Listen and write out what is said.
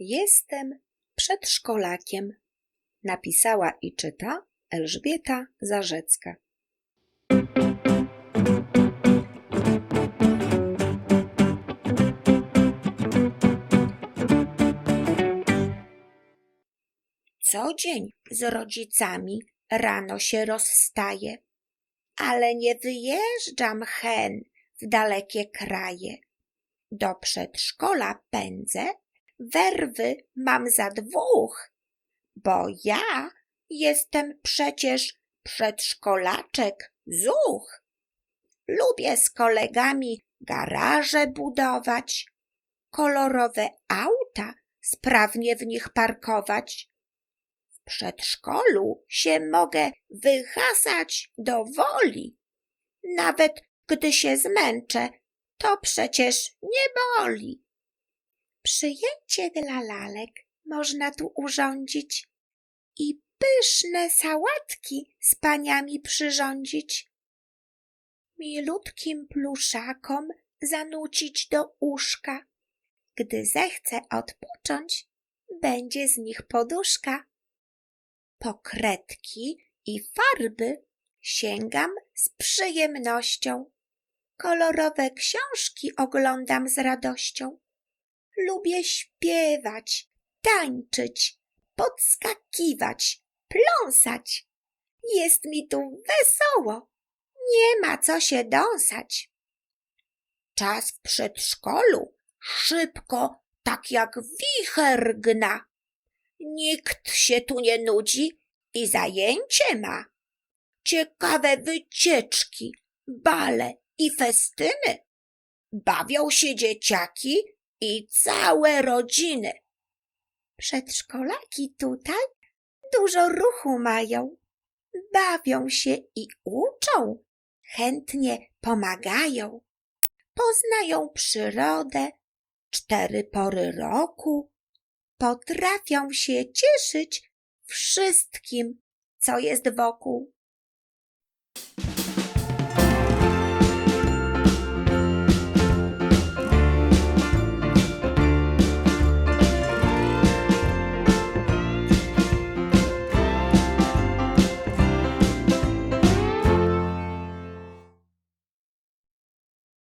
Jestem przedszkolakiem. Napisała i czyta Elżbieta Zarzecka. Co dzień z rodzicami rano się rozstaję, ale nie wyjeżdżam hen w dalekie kraje. Do przedszkola pędzę, werwy mam za dwóch, bo ja jestem przecież przedszkolaczek zuch. Lubię z kolegami garaże budować, kolorowe auta sprawnie w nich parkować. W przedszkolu się mogę wyhasać do woli. Nawet gdy się zmęczę, to przecież nie boli. Przyjęcie dla lalek można tu urządzić i pyszne sałatki z paniami przyrządzić. Milutkim pluszakom zanucić do uszka. Gdy zechce odpocząć, będzie z nich poduszka. Po kredki i farby sięgam z przyjemnością. Kolorowe książki oglądam z radością. Lubię śpiewać, tańczyć, podskakiwać, pląsać. Jest mi tu wesoło, nie ma co się dąsać. Czas w przedszkolu szybko, tak jak wicher gna. Nikt się tu nie nudzi i zajęcie ma. Ciekawe wycieczki, bale i festyny. Bawią się dzieciaki i całe rodziny. Przedszkolaki tutaj dużo ruchu mają. Bawią się i uczą, chętnie pomagają. Poznają przyrodę, cztery pory roku. Potrafią się cieszyć wszystkim, co jest wokół.